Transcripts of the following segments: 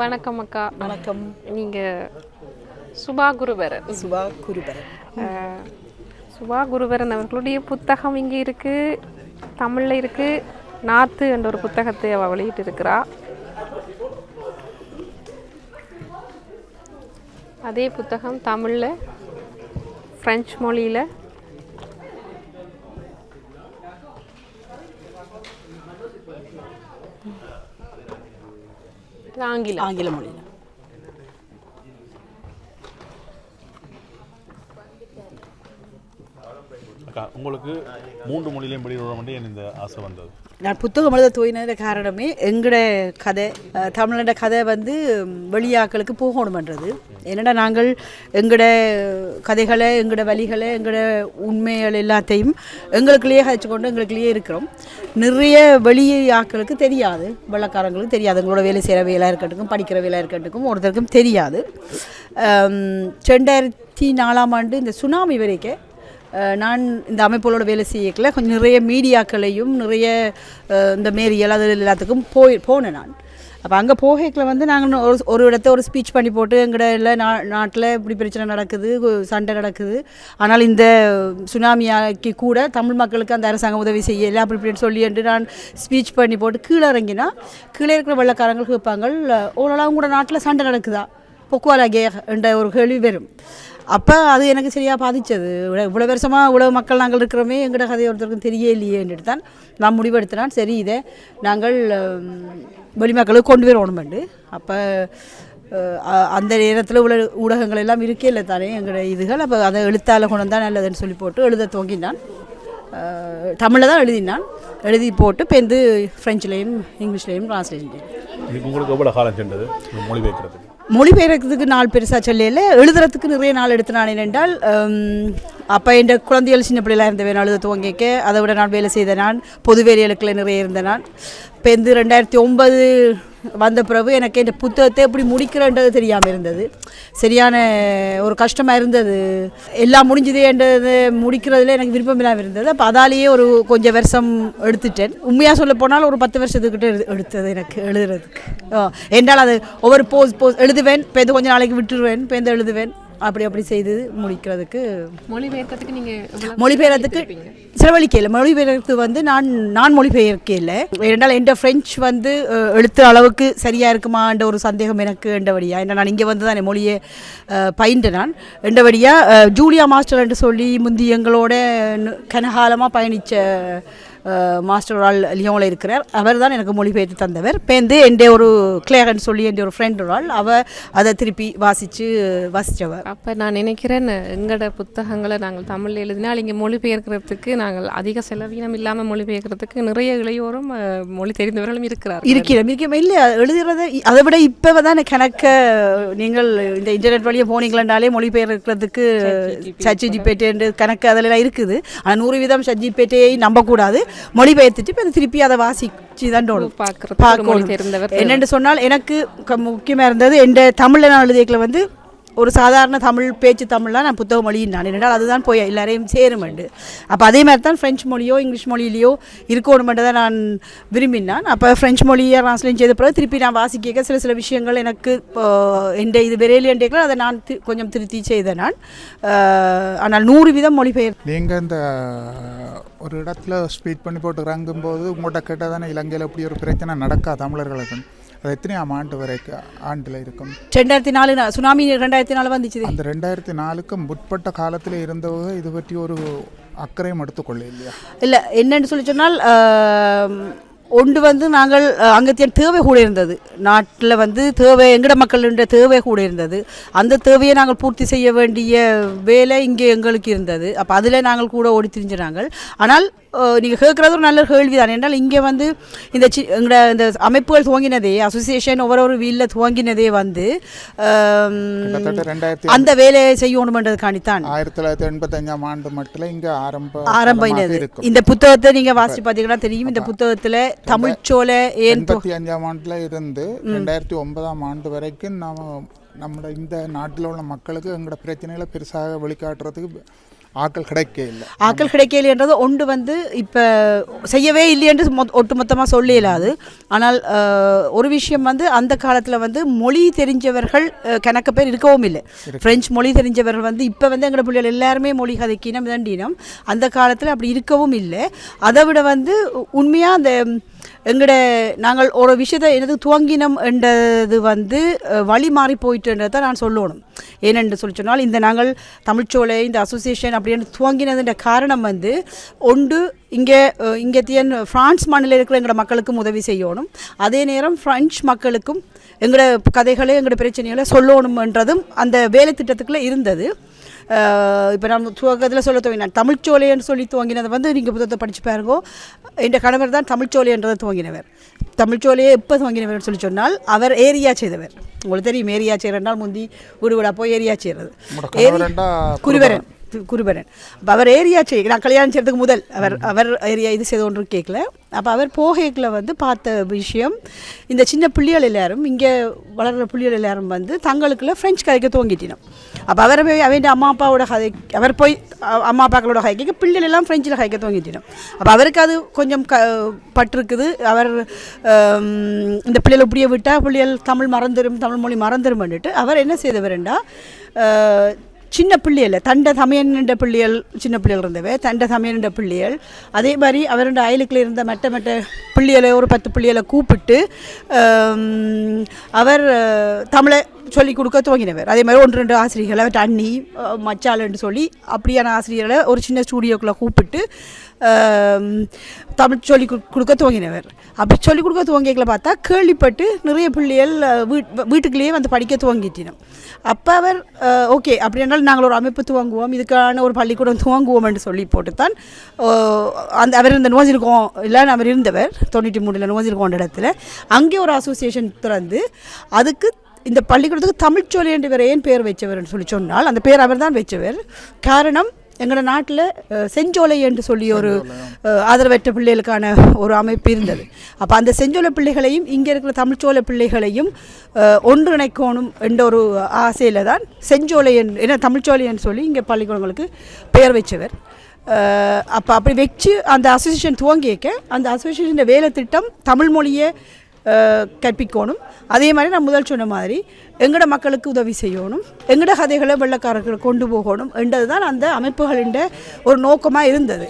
வணக்கம் அக்கா. வணக்கம். நீங்கள் சுபா குருபரன் சுபா குருபரன். சுபா குருபரன் அவர்களுடைய புத்தகம் இங்கே இருக்குது தமிழில் இருக்குது நாத்து என்ற ஒரு புத்தகத்தை அவள் வெளியிட்டு இருக்கிறா அதே புத்தகம் தமிழில் ஃப்ரெஞ்சு மொழியில். ஆங்கில மொழியில் அக்கா உங்களுக்கு மூன்று மொழியிலையும் வெளியிட வேண்டிய இந்த ஆசை வந்தது. நான் புத்தகம் எழுத துவங்கினது காரணமே எங்களோட கதை தமிழோட கதை வந்து வெளியாக்களுக்கு போகணுமன்றது. என்னடா நாங்கள் எங்களோட கதைகளை எங்களோட வழிகளை எங்களோட உண்மைகள் எல்லாத்தையும் எங்களுக்குள்ளேயே கதைச்சு கொண்டு எங்களுக்குள்ளேயே இருக்கிறோம். நிறைய வெளியாக்களுக்கு தெரியாது. வெள்ளக்காரங்களுக்கு தெரியாது. எங்களோட வேலை செய்கிற வேலையாக இருக்கட்டும் படிக்கிற வேலையாக இருக்கட்டும் ஒருத்தருக்கும் தெரியாது. ரெண்டாயிரத்தி நாலாம் ஆண்டு இந்த சுனாமி வரைக்கும் நான் இந்த அமைப்புகளோட வேலை செய்யக்கல. கொஞ்சம் நிறைய மீடியாக்களையும் நிறைய இந்த மேரியல் அது எல்லாத்துக்கும் போய் போனேன் நான். அப்போ அங்கே போகைக்கில் வந்து நாங்கள் ஒரு ஒரு இடத்த ஒரு ஸ்பீச் பண்ணி போட்டு எங்கட இல்லை நா நாட்டில் இப்படி பிரச்சனை நடக்குது சண்டை நடக்குது. ஆனால் இந்த சுனாமியாக்கி கூட தமிழ் மக்களுக்கு அந்த அரசாங்கம் உதவி செய்யலை அப்படி இப்படின்னு சொல்லி என்று நான் ஸ்பீச் பண்ணி போட்டு கீழே இறங்கினா கீழே இருக்கிற வெள்ளக்காரங்கள் கேட்பாங்க ஓரளவு கூட நாட்டில் சண்டை நடக்குதா? பொக்குவாலா கே என்ற ஒரு கேள்வி வரும். அப்போ அது எனக்கு சரியாக பாதித்தது இவ்வளோ வருஷமாக இவ்வளோ மக்கள் நாங்கள் இருக்கிறோமே எங்களோட கதை ஒருத்தருக்கும் தெரியலையேன்ட்டு தான் நான் முடிவெடுத்தினான் சரி இதை நாங்கள் வெளிமக்களுக்கு கொண்டு வரணுமெண்டு அப்போ அந்த நேரத்தில் உள்ள ஊடகங்கள் எல்லாம் இருக்கே இல்லை தானே எங்களோட இதுகள். அப்போ அதை எழுத்தால் கொண்டு வந்தால் நல்லதுன்னு சொல்லி போட்டு எழுத துவங்கினான். தமிழில் தான் எழுதினான். எழுதி போட்டு பேருந்து ஃப்ரெஞ்சுலேயும் இங்கிலீஷ்லேயும் ட்ரான்ஸ்லேஷன் உங்களுக்கு எவ்வளோ காலம் சென்றது? மொழி வைக்கிறதுக்கு மொழிபெயர்க்கிறதுக்கு நாள் பெருசாக சொல்லல. எழுதுறதுக்கு நிறைய நாள் எடுத்து நான் என்றால் அப்போ என் குழந்தைகள் சின்ன பிள்ளைலாம் இருந்தவை நான் எழுத துவங்கிக்க அதை விட நான் வேலை செய்த நான் பொது வேலைகளுக்குள்ள நிறைய இருந்த நான். இப்போ இந்த ரெண்டாயிரத்தி ஒன்பது வந்த பிறகு எனக்கு இந்த புத்தகத்தை எப்படி முடிக்கிறன்றது தெரியாமல் இருந்தது. சரியான ஒரு கஷ்டமாக இருந்தது. எல்லாம் முடிஞ்சதுன்றது முடிக்கிறதுல எனக்கு விருப்பம் இல்லாமல் இருந்தது. அப்போ அதாலேயே ஒரு கொஞ்சம் வருஷம் எடுத்துட்டேன். உண்மையாக சொல்ல போனால் ஒரு பத்து வருஷத்துக்கிட்ட எழு எடுத்தது எனக்கு எழுதுறதுக்கு. என்றால் அது ஒவ்வொரு போஸ் போஸ் எழுதுவேன் இப்போ எது கொஞ்சம் நாளைக்கு விட்டுருவேன் இப்போ எந்த எழுதுவேன். அப்படி அப்படி செய்து முடிக்கிறதுக்கு மொழிபெயர்க்கிறதுக்கு நீங்கள் மொழிபெயர்த்துக்கு செலவழிக்கையில் மொழிபெயர்த்து வந்து நான் நான் மொழிபெயர்க்கையில் ஏனென்றால் என் ஃப்ரெஞ்ச் வந்து எழுத்து அளவுக்கு சரியாக இருக்குமான்ற ஒரு சந்தேகம் எனக்கு என்றபடியா ஏன்னா நான் இங்கே வந்து தான் என் மொழியை பயின்று நான் என்றபடியாக ஜூலியா மாஸ்டர் என்று சொல்லி முந்தி எங்களோட கனகாலமாக பயணித்த மாஸ்டர் ஒரு ஆள் லியோவில் இருக்கிறார். அவர் தான் எனக்கு மொழிபெயர்த்து தந்தவர். பேருந்து என் ஒரு கிளேகன் சொல்லி என் ஒரு ஃப்ரெண்ட் ஒரு ஆள் அவ அதை திருப்பி வாசித்து வாசித்தவர் அப்போ நான் நினைக்கிறேன் எங்களோட புத்தகங்களை நாங்கள் தமிழில் எழுதினால் இங்கே மொழிபெயர்க்கிறதுக்கு நாங்கள் அதிக செலவீனம் இல்லாமல் மொழிபெயர்க்கிறதுக்கு நிறைய இளையோரும் மொழி தெரிந்தவர்களும் இருக்கிறார். இருக்கிறேன் இருக்க இல்லை எழுதுறது அதை விட இப்போ தான் கணக்க நீங்கள் இந்த இன்டர்நெட் வழியாக போனீங்களாண்டாலே மொழிபெயர்க்கிறதுக்கு சச்சி ஜிபேட்டு கணக்கு அதெல்லாம் இருக்குது. ஆனால் நூறு வீதம் சச்சி பேட்டையை நம்பக்கூடாது. மொழிபெயர்த்துட்டு இப்போ திருப்பி அதை வாசிச்சு தான் தெரிந்தவர் என்னென்று சொன்னால் எனக்கு முக்கியமாக இருந்தது என் தமிழில் நான் எழுதியக்கில் வந்து ஒரு சாதாரண தமிழ் பேச்சு தமிழ்லாம் நான் புத்தக மொழி நான். என்றால் அதுதான் போய் எல்லாரையும் சேருமெண்டு. அப்போ அதே மாதிரி தான் ஃப்ரெஞ்ச் மொழியோ இங்கிலீஷ் மொழியிலையோ இருக்கணுமெண்டு தான் நான் விரும்பினான். அப்போ ஃப்ரெஞ்ச் மொழியை ட்ரான்ஸ்லேட் செய்த பிறகு திருப்பி நான் வாசிக்க சில சில விஷயங்கள் எனக்கு இப்போ எந்த இது விரையிலேன்றீங்களோ அதை நான் தி- கொஞ்சம் திருத்தி செய்த நான். ஆனால் நூறு வீதம் மொழிபெயர் நீங்கள் இந்த ஒரு இடத்துல ஸ்பீட் பண்ணி போட்டு இறங்கும்போது உங்கள்கிட்ட கேட்டால் தானே இலங்கையில் இப்படி ஒரு பிரச்சனை நடக்கா தமிழர்களுக்கு அது எத்தனையாம் ஆண்டு வரைக்கும் ஆண்டில் இருக்கும்? ரெண்டாயிரத்தி நாலு சுனாமி ரெண்டாயிரத்தி நாலு வந்துச்சு அந்த ரெண்டாயிரத்தி நாலுக்கு முற்பட்ட காலத்தில் இருந்தவங்க இது பற்றி ஒரு அக்கறையும் எடுத்துக்கொள்ள இல்லையா இல்லை என்னன்னு சொல்லி சொன்னால் ஒன்று வந்து நாங்கள் அஹ், அங்கத்திய தேவை கூட இருந்தது. நாட்டில் வந்து தேவை எங்கட மக்களுடைய தேவை கூட இருந்தது. அந்த தேவையை நாங்கள் பூர்த்தி செய்ய வேண்டிய வேலை இங்கே எங்களுக்கு இருந்தது. அப்போ அதில் நாங்கள் கூட ஓடி திரிஞ்ச நாங்கள் ஆனால் நீங்கள் கேட்குறது ஒரு நல்ல கேள்வி தான் என்றால் இங்கே வந்து இந்த சி எங்களோட இந்த அமைப்புகள் துவங்கினதே அசோசியேஷன் ஒவ்வொரு ஒரு வீலில் துவங்கினதே வந்து அந்த வேலையை செய்யணுமென்றதுக்காண்டித்தான். ஆயிரத்தி தொள்ளாயிரத்தி எண்பத்தஞ்சாம் ஆண்டு மட்டும் இங்கே ஆரம்ப. இருக்கும். இந்த புத்தகத்தை நீங்க வாசிச்சு பார்த்தீங்கன்னா தெரியும். இந்த புத்தகத்துல தமிழ்ச்சோலை ஏன் அஞ்சாம் ஆண்டில் இருந்து ரெண்டாயிரத்தி ஒன்பதாம் ஆண்டு வரைக்கும் நாம் நம்மளோட இந்த நாட்டில் உள்ள மக்களுக்கு எங்களோட பிரச்சனைகளை பெருசாக வெளிக்காட்டுறதுக்கு ஆட்கள் கிடைக்க இல்லை. ஆக்கள் கிடைக்கலைன்றது ஒன்று வந்து இப்போ செய்யவே இல்லையென்று மொத் ஒட்டுமொத்தமாக சொல்ல இயலாது. ஆனால் ஒரு விஷயம் வந்து அந்த காலத்தில் வந்து மொழி தெரிஞ்சவர்கள் கணக்கு பேர் இருக்கவும் இல்லை. பிரெஞ்சு மொழி தெரிஞ்சவர்கள் வந்து இப்போ வந்து எங்களோட பிள்ளைகள் எல்லாருமே மொழி கதைக்கினம் இதண்டினம் அந்த காலத்தில் அப்படி இருக்கவும் இல்லை. அதை விட வந்து உண்மையாக அந்த எங்களோட நாங்கள் ஒரு விஷயத்தை எனது துவங்கினம் என்றது வந்து வழி மாறி போயிட்டுன்றதை நான் சொல்லணும். ஏனென்று சொல்லி சொன்னால் இந்த நாங்கள் தமிழ்ச்சோலை இந்த அசோசியேஷன் அப்படின்னு துவங்கினதுன்ற காரணம் வந்து ஒன்று இங்கே இங்கே தியன் பிரான்ஸ் மண்ணில் இருக்கிற எங்களோட மக்களுக்கும் உதவி செய்யணும். அதே நேரம் பிரெஞ்சு மக்களுக்கும் எங்களோட கதைகளை எங்களோட பிரச்சனைகளை சொல்லணும்ன்றதும் அந்த வேலை திட்டத்துக்குள்ளே இருந்தது. இப்போ நான் துவக்கத்தில் சொல்ல துவங்கினேன் தமிழ்ச்சோலைன்னு சொல்லி துவங்கினதை வந்து நீங்கள் புத்தகத்தை படிச்சு பாருங்கோ. என் கணவர் தான் தமிழ்ச்சோலைன்றதை துவங்கினவர். தமிழ்ச்சோலையை எப்போ துவங்கினவர்னு சொல்லி சொன்னால் அவர் ஏரியா செய்தவர். உங்களுக்கு தெரியும் ஏரியா செய்கிறனால் முந்தி வீடாக போய் ஏரியா செய்கிறது குருவரன். குருபரன். அப்போ அவர் ஏரியா செய் நான் கல்யாணம் செய்யறதுக்கு முதல் அவர் அவர் ஏரியா இது செய்த ஒன்று கேட்கல அப்போ அவர் போகைக்கில் வந்து பார்த்த விஷயம் இந்த சின்ன பிள்ளைகள் எல்லாரும் இங்கே வளர்கிற பிள்ளைகள் எல்லாரும் வந்து தங்களுக்குள்ள ஃப்ரெஞ்ச் கதைக்க தூங்கிட்டினோம். அப்போ அவரை போய் அவன் அம்மா அப்பாவோட கதை அவர் போய் அம்மா அப்பாக்களோட கதைக்க பிள்ளைகள் எல்லாம் ஃப்ரெஞ்சில் கதைக்க தூங்கிட்டினோம். அப்போ அவருக்கு அது கொஞ்சம் க பட்டிருக்குது. அவர் இந்த பிள்ளைகள் இப்படியே விட்டால் பிள்ளைகள் தமிழ் மறந்துடும் தமிழ் மொழி மறந்துடும் பண்ணிட்டு அவர் என்ன செய்தவர்ண்டா சின்ன பிள்ளைகள் தண்ட சமையன்ற பிள்ளைகள் சின்ன பிள்ளைகள் இருந்தவை தண்ட சமையன்ற பிள்ளைகள். அதே மாதிரி அவருடைய அயலுக்கில் இருந்த மற்ற மற்ற பிள்ளைகளை ஒரு பத்து பிள்ளைகளை கூப்பிட்டு அவர் தமிழை சொல்லி கொடுக்க துவங்கினவர். அதே மாதிரி ஒன்று ரெண்டு ஆசிரியர்களை தண்ணி அண்ணி மச்சாளுன்னு சொல்லி அப்படியான ஆசிரியர்களை ஒரு சின்ன ஸ்டூடியோக்குள்ளே கூப்பிட்டு தமிழ் சொல்லி கொடுக்க துவங்கினவர். அப்படி சொல்லி கொடுக்க துவங்கிக்கல பார்த்தா கேள்விப்பட்டு நிறைய பிள்ளைகள் வீட் வீட்டுக்குள்ளேயே வந்து படிக்க துவங்கிட்டினோம் அப்போ அவர் ஓகே அப்படி என்றால் நாங்கள் ஒரு அமைப்பு துவங்குவோம் இதுக்கான ஒரு பள்ளிக்கூடம் துவங்குவோம் என்று சொல்லி போட்டு தான் அந்த அவர் இந்த நோஞ்சிருக்கோம் இல்லை அவர் இருந்தவர் தொண்ணூற்றி மூணில் நோசிருக்கோன்ற இடத்துல. அங்கே ஒரு அசோசியேஷன் திறந்து அதுக்கு இந்த பள்ளிக்கூடத்துக்கு தமிழ்ச்சொலி என்று இவர் ஏன் பேர் வச்சவர்னு சொல்லி சொன்னால் அந்த பேர் அவர் தான் வச்சவர் காரணம் எங்களோட நாட்டில் செஞ்சோலை என்று சொல்லி ஒரு ஆதரவற்ற பிள்ளைகளுக்கான ஒரு அமைப்பு இருந்தது. அப்போ அந்த செஞ்சோலை பிள்ளைகளையும் இங்கே இருக்கிற தமிழ்ச்சோலை பிள்ளைகளையும் ஒன்றிணைக்கணும் என்ற ஒரு ஆசையில் தான் செஞ்சோலை என்று ஏன்னா தமிழ்ச்சோலை என்று சொல்லி இங்கே பள்ளிக்கூடங்களுக்கு பெயர் வச்சவர். அப்போ அப்படி வச்சு அந்த அசோசியேஷன் துவங்கியிருக்க அந்த அசோசியேஷன் வேலை திட்டம் தமிழ் மொழியை கற்பிக்கணும். அதே மாதிரி நான் முதல் சொன்ன மாதிரி எங்கட மக்களுக்கு உதவி செய்யணும் எங்கட கதைகளை வெள்ளக்காரர்களை கொண்டு போகணும் என்றது தான் அந்த அமைப்புகளின் ஒரு நோக்கமாக இருந்தது.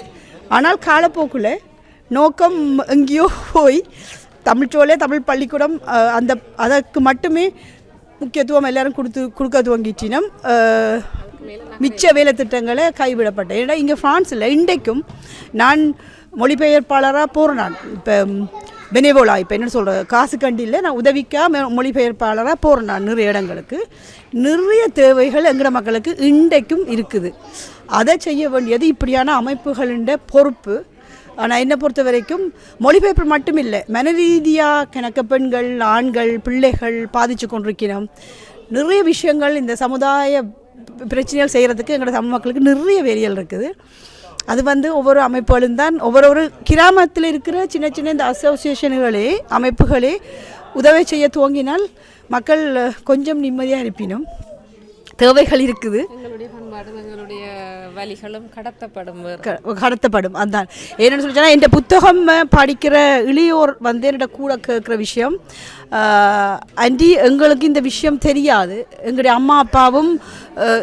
ஆனால் காலப்போக்கில் நோக்கம் எங்கேயோ போய் தமிழ்ச்சோலே தமிழ் பள்ளிக்கூடம் அந்த அதற்கு மட்டுமே முக்கியத்துவம் எல்லாரும் கொடுத்து கொடுக்க துவங்கிச்சினம். மிச்ச வேலை திட்டங்களை கைவிடப்பட்டேன் ஏன்னா இங்கே ஃப்ரான்ஸில் இன்றைக்கும் நான் மொழிபெயர்ப்பாளராக போகிறேன் நான். இப்போ பெனிவோலா இப்போ என்ன சொல்கிற காசு கண்டியில் நான் உதவிக்காக மொழிபெயர்ப்பாளராக போகிறேன் நான் நிறைய இடங்களுக்கு. நிறைய தேவைகள் எங்கட மக்களுக்கு இன்றைக்கும் இருக்குது. அதை செய்ய வேண்டியது இப்படியான அமைப்புகளின் பொறுப்பு. ஆனால் என்னை பொறுத்த வரைக்கும் மொழிபெயர்ப்பு மட்டும் இல்லை மனரீதியாக கணக்க பெண்கள் ஆண்கள் பிள்ளைகள் பாதித்து கொண்டிருக்கிறோம். நிறைய விஷயங்கள் இந்த சமுதாய பிரச்சனைகள் செய்கிறதுக்கு எங்களோட தமிழ் மக்களுக்கு நிறைய வேரியல் இருக்குது. அது வந்து ஒவ்வொரு அமைப்புகளும் தான் ஒவ்வொரு ஒரு கிராமத்தில் இருக்கிற சின்ன சின்ன இந்த அசோசியேஷன்களே அமைப்புகளே உதவி செய்ய துவங்கினால் மக்கள் கொஞ்சம் நிம்மதியாக இருப்பினும் தேவைகள் இருக்குது. எங்களுடைய பண்பாடும் எங்களுடைய வழிகளும் கடத்தப்படும் கடத்தப்படும் அதான். என்னென்னு சொல்லி என் புத்தகம் படிக்கிற இளையோர் வந்து என்னோட கூட கேட்குற விஷயம் அண்டி எங்களுக்கு இந்த விஷயம் தெரியாது. எங்களுடைய அம்மா அப்பாவும்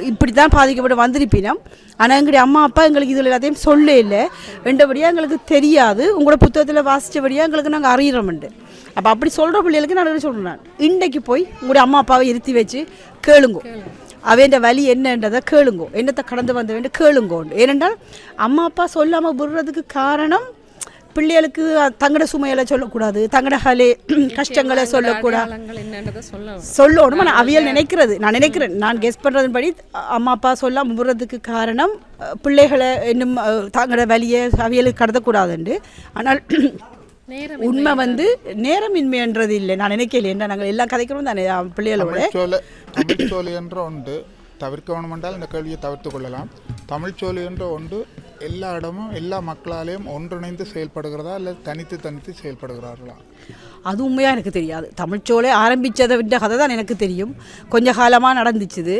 இப்படி தான் பாதிக்கப்பட்டு வந்திருப்பினோம். ஆனால் எங்களுடைய அம்மா அப்பா எங்களுக்கு இதில் எல்லாத்தையும் சொல்ல இல்லை. ரெண்டபடியாக எங்களுக்கு தெரியாது. உங்களோட புத்தகத்தில் வாசித்தபடியாக எங்களுக்கு நாங்கள் அறிகிறோம்ண்டு அப்போ அப்படி சொல்கிற பிள்ளைகளுக்கு நான் என்ன சொல்கிறேன் இன்றைக்கு போய் உங்களுடைய அம்மா அப்பாவை இருத்தி வச்சு கேளுங்கோ. அவன் வழி என்னன்றதை கேளுங்கோ என்னத்தை கடந்து வந்த வேண்டும் கேளுங்கோண்டு ஏனென்றால் அம்மா அப்பா சொல்லாமல் விடுறதுக்கு காரணம் பிள்ளைகளுக்கு தங்கட சுமைகளை சொல்லக்கூடாது தங்கட ஹலே கஷ்டங்களை சொல்லக்கூடாது சொல்லணும் நான் அவியல் நினைக்கிறது நான் நினைக்கிறேன் நான் கெஸ் பண்ணுறதுபடி அம்மா அப்பா சொல்லாம விடுறதுக்கு காரணம் பிள்ளைகளை இன்னும் அஹ், தங்களோட வழியை அவியலுக்கு கடத்தக்கூடாதுண்டு ஆனால் உண்மை வந்து நேரமின்மைன்றது இல்லை நான் நினைக்கல. என்ன நாங்கள் எல்லா கதைக்கிறோம் தானே பிள்ளைகளோட? தமிழ்ச்சோலை தமிழ்ச்சோலை என்ற ஒன்று தவிர்க்க வேணுமென்றால் இந்த கேள்வியை தவிர்த்து கொள்ளலாம். தமிழ்ச்சோலை என்ற ஒன்று எல்லா இடமும் எல்லா மக்களாலேயும் ஒன்றிணைந்து செயல்படுகிறதா இல்லை தனித்து தனித்து செயல்படுகிறார்களா? அது உண்மையாக எனக்கு தெரியாது. தமிழ்ச்சோலை ஆரம்பித்ததை விட்ட கதை தான் எனக்கு தெரியும். கொஞ்ச காலமாக நடந்துச்சுது.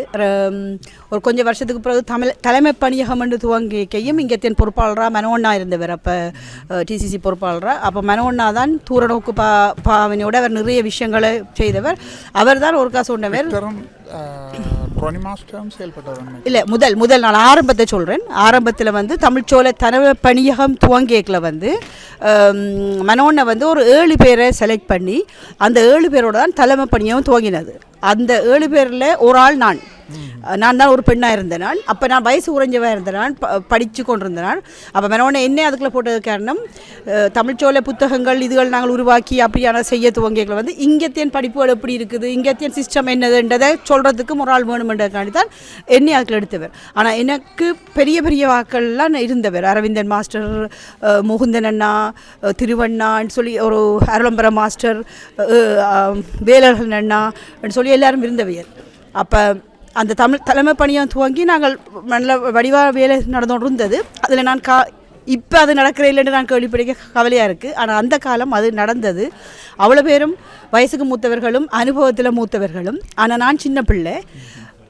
ஒரு கொஞ்சம் வருஷத்துக்கு பிறகு தமிழ் தலைமை பணியகம் என்று துவங்கிக்கையும் இங்கே தென் பொறுப்பாளராக மனோண்ணா இருந்தவர். அப்போ டிசிசி பொறுப்பாளராக அப்போ மனோண்ணா தான் தூரநோக்கு பா பாவனையோட அவர் நிறைய விஷயங்களை செய்தவர். அவர் தான் ஒருக்கா சொன்னவர். இல்லை முதல் முதல் நான் ஆரம்பத்தை சொல்கிறேன் ஆரம்பத்தில் வந்து தமிழ்ச்சோலை தலைமை பணியகம் துவங்கியக்கில் வந்து மனோன்னை வந்து ஒரு ஏழு பேரை செலக்ட் பண்ணி அந்த ஏழு பேரோட தான் தலைமை பணியகம் துவங்கினது. அந்த ஏழு பேரில் ஒரு ஆள் நான். நான் தான் ஒரு பெண்ணாக இருந்த நாள். அப்போ நான் வயசு குறைஞ்சவா இருந்த நான் ப படித்து கொண்டிருந்த நாள். அப்போ மனோண்ணை என்ன அதுக்குள்ளே போட்டது காரணம் அஹ், தமிழ்ச்சோலை புத்தகங்கள் இதுகள் நாங்கள் உருவாக்கி அப்படியான செய்ய துவங்கியங்களை வந்து இங்கத்தியன் படிப்புகள் எப்படி இருக்குது இங்கத்தியன் சிஸ்டம் என்னதுன்றதை சொல்கிறதுக்கு ஒரு ஆள் வேணுமென்றதுக்காண்டி தான் என்னை அதில் எடுத்தவர். ஆனால் எனக்கு பெரிய பெரிய வாக்கள்லாம் இருந்தவர். அரவிந்தன் மாஸ்டர் முகுந்தன் அண்ணா திருவண்ணான்னு சொல்லி ஒரு அருளம்பரம் மாஸ்டர் வேலர்கள் அண்ணா சொல்லி எல்லாரும் இருந்தவையர். அப்போ அந்த தமிழ் தலைமை பணியம் துவங்கி நாங்கள் நல்ல வடிவாக வேலை நடந்து இருந்தது அதில் நான் கா இப்போ அது நடக்கிற இல்லைன்னு நான் கேள்விப்படிக்க கவலையாக இருக்குது ஆனால் அந்த காலம் அது நடந்தது. அவ்வளோ பேரும் வயசுக்கு மூத்தவர்களும் அனுபவத்தில் மூத்தவர்களும். ஆனால் நான் சின்ன பிள்ளை.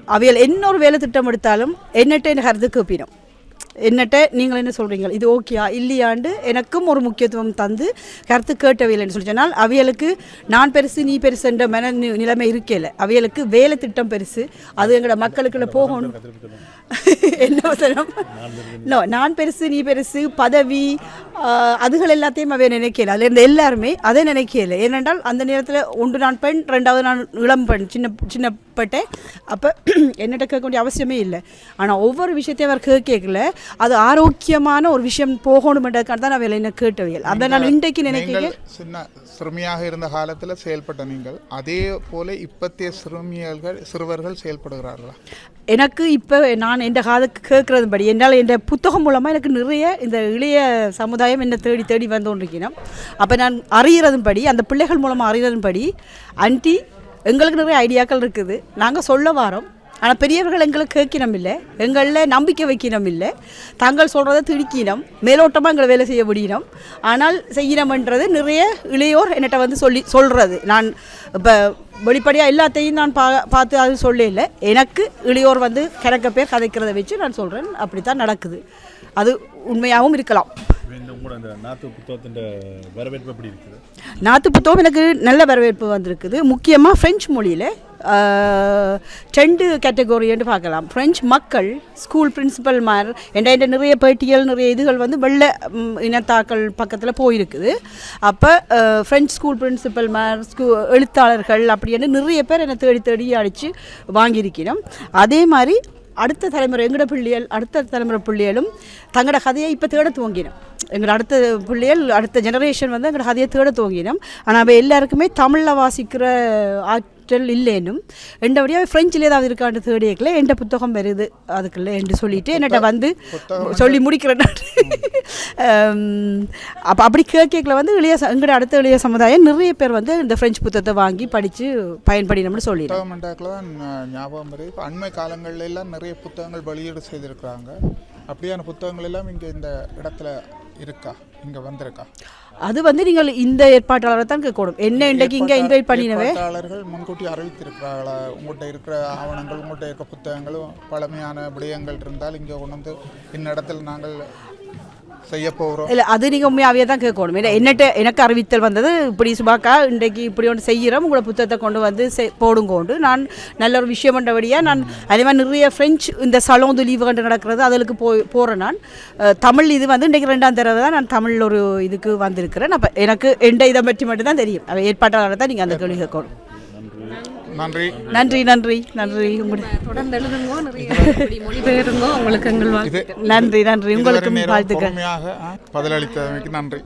அவையில் என்ன ஒரு வேலை திட்டம் எடுத்தாலும் என்னட்ட எனக்கு கருத்து என்னட்ட நீங்கள் என்ன சொல்கிறீங்க இது ஓகேயா? இல்லையாண்டு எனக்கும் ஒரு முக்கியத்துவம் தந்து கருத்து கேட்டவையில்லைன்னு சொல்லி சொன்னால் அவியலுக்கு நான் பெருசு நீ பெருசுன்ற மன நிலைமை இருக்கல அவியலுக்கு வேலை திட்டம் பெருசு. அது எங்களோட மக்களுக்குள்ள போகணும். என்ன வசனம் நோ நான் பெருசு நீ பெருசு பதவி அதுகள் எல்லாத்தையும் அவை நினைக்கல. அதில் இருந்த எல்லாருமே அதை நினைக்கல. ஏனென்றால் அந்த நேரத்தில் ஒன்று நான் பெண் ரெண்டாவது நான் இளம் பெண் சின்ன சின்னப்பட்டேன் அப்போ என்னட்ட கேட்க வேண்டிய அவசியமே இல்லை. ஆனால் ஒவ்வொரு விஷயத்தையும் அவர் கேட்கல அது ஆரோக்கியமான ஒரு விஷயம் போகணுமென்றதுக்காக தான் அவையில் என்ன கேட்டவைகள். அதை நான் இன்றைக்கு நினைக்கிறேன் சின்ன சிறுமியாக இருந்த காலத்தில் செயல்பட்ட நீங்கள் அதே போல இப்பத்திய சிறுமியர்கள் சிறுவர்கள் செயல்படுகிறார்களா? எனக்கு இப்போ நான் என் காதுக்கு கேட்குறதுபடி என்னால் என் புத்தகம் மூலமாக எனக்கு நிறைய இந்த இளைய சமுதாயம் என்னை தேடி தேடி வந்து அப்போ நான் அறியறதுபடி அந்த பிள்ளைகள் மூலமாக அறிகிறதும்படி அன்டி எங்களுக்கு நிறைய ஐடியாக்கள் இருக்குது. நாங்கள் சொல்ல வாரோம். ஆனால் பெரியவர்கள் எங்களுக்கு கேட்கணும் இல்லை. எங்களில் நம்பிக்கை வைக்கணும் இல்லை. தாங்கள் சொல்கிறத திடிக்கணும் மேலோட்டமாக எங்களை வேலை செய்ய முடியணும் ஆனால் செய்யணும்ன்றது நிறைய இளையோர் என்னட்ட வந்து சொல்லி சொல்கிறது நான் இப்போ வெளிப்படையாக எல்லாத்தையும் நான் பா பார்த்து அது சொல்லல எனக்கு இளையோர் வந்து கிடக்க பேர் கதைக்கிறத வச்சு நான் சொல்கிறேன் அப்படி தான் நடக்குது. அது உண்மையாகவும் இருக்கலாம். நாத்து புத்தகம் எனக்கு நல்ல வரவேற்பு வந்திருக்குது. முக்கியமாக ஃப்ரெஞ்சு மொழியில் ரெண்டு கேட்டகோரியன்னு பார்க்கலாம். ஃப்ரெஞ்ச் மக்கள் ஸ்கூல் பிரின்சிபல்மார் மார் நிறைய பேட்டிகள் நிறைய இதுகள் வந்து வெள்ளை இனத்தாக்கள் பக்கத்தில் போயிருக்குது. அப்போ ஃப்ரெஞ்சு ஸ்கூல் பிரின்சிபல்மார் ஸ்கூ எழுத்தாளர்கள் அப்படின்னு நிறைய பேர் என்னை தேடி தேடி அடித்து வாங்கியிருக்கிறோம். அதே மாதிரி அடுத்த தலைமுறை எங்கட பிள்ளைகள் அடுத்த தலைமுறை பிள்ளைகளும் தங்களோட கதையை இப்போ தேட துவங்கினோம். எங்களோட அடுத்த பிள்ளைகள் அடுத்த ஜெனரேஷன் வந்து எங்களோட கதையை தேட துவங்கினோம். ஆனால் அவள் எல்லாருக்குமே தமிழில் வாசிக்கிற ஆற்றல் இல்லைன்னும் ரெண்டபடியாக ஃப்ரெஞ்சில் ஏதாவது இருக்கான்னு தேடியக்கில் எந்த புத்தகம் வருது. அதுக்குள்ள என்று சொல்லிட்டு என்னட்ட வந்து சொல்லி முடிக்கிறேன் அப்போ அப்படி கேட்கல வந்து இளைய எங்களோட அடுத்த இளைய சமுதாயம் நிறைய பேர் வந்து இந்த ஃப்ரெஞ்சு புத்தகத்தை வாங்கி படித்து பயன்படினோம்னு ஞா- ஞாபகம் வருது. இப்போ அண்மை காலங்கள்ல எல்லாம் நிறைய புத்தகங்கள் வெளியீடு செய்திருக்கிறாங்க. அப்படியான புத்தகங்கள் எல்லாம் இங்கே இந்த இடத்துல இருக்கா? இங்கே வந்திருக்கா? அது வந்து நீங்கள் இந்த ஏற்பாட்டாளரை தான் கேட்கணும் என்ன இன்றைக்கு இங்கே இன்வைட் பண்ணினவே? ஏற்பாட்டாளர்கள் முன்கூட்டி அறிவித்திருக்கிறாங்களா உங்கள்கிட்ட இருக்கிற ஆவணங்கள் உங்கள்கிட்ட இருக்க புத்தகங்களும் பழமையான விடயங்கள் இருந்தால் இங்கே கொண்டு வந்து இந்த இடத்துல நாங்கள் செய்ய போகிறோம் இல்லை அது நீங்கள் உண்மையாகவே தான் கேட்கணும். ஏன்னா என்னட்ட எனக்கு அறிவித்தல் வந்தது இப்படி சுபாக்கா இன்றைக்கு இப்படி ஒன்று செய்கிறோம் உங்களை புத்தகத்தை கொண்டு வந்து செ- போடுங்கோண்டு. நான் நல்ல ஒரு விஷயம் பண்ணுறபடியாக நான் அதே மாதிரி நிறைய ஃப்ரெஞ்சு இந்த சலோந்து லீவு கண்டு நடக்கிறது அதுக்கு போய் போகிறேன் நான். தமிழ் இது வந்து இன்றைக்கு ரெண்டாம் தடவை தான் நான் தமிழ் ஒரு இதுக்கு வந்திருக்கிறேன். அப்போ எனக்கு எந்த இதை பற்றி மட்டும்தான் தெரியும். ஏற்பாட்டாளர் தான் நீங்கள் அந்த கேள்வி கேட்கணும். நன்றி. நன்றி நன்றி நன்றி. உங்களுக்கு தொடர்ந்து எழுதுங்கோ மொழிபெயருங்கோ உங்களுக்கு எங்கள் நன்றி நன்றி. வாழ்த்துக்கள். ஆ, பதிலளித்தமைக்கு நன்றி.